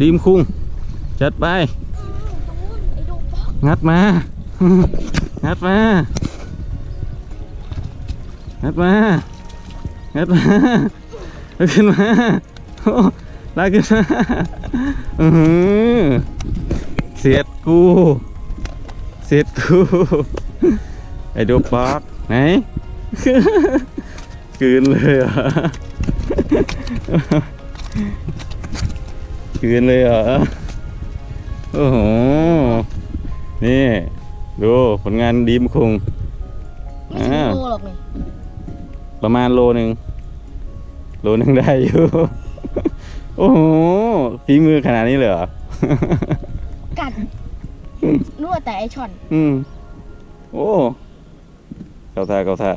ดีมคุงจัดไป งัดมา งัดมา งัดมา งัดมาลากขึ้นมาโอ้ลากขึ้นมาอือหือเสียดกูเสียดกูไอ้ดูปอกไหนกืนเลยเหรอ ลืนเลยเหรอ โอ้โห นี่ ดู ผลงานดีมคุงไม่ถึงอ่าโลหรอกนี่ประมาณโลหนึ่ง โลหนึ่งได้อยู่ โอ้โหฝีมือขนาดนี้เลยเหรอ กัดนวดแต่ไอช่อน อืม โอ้ เกาท่าเกาท่า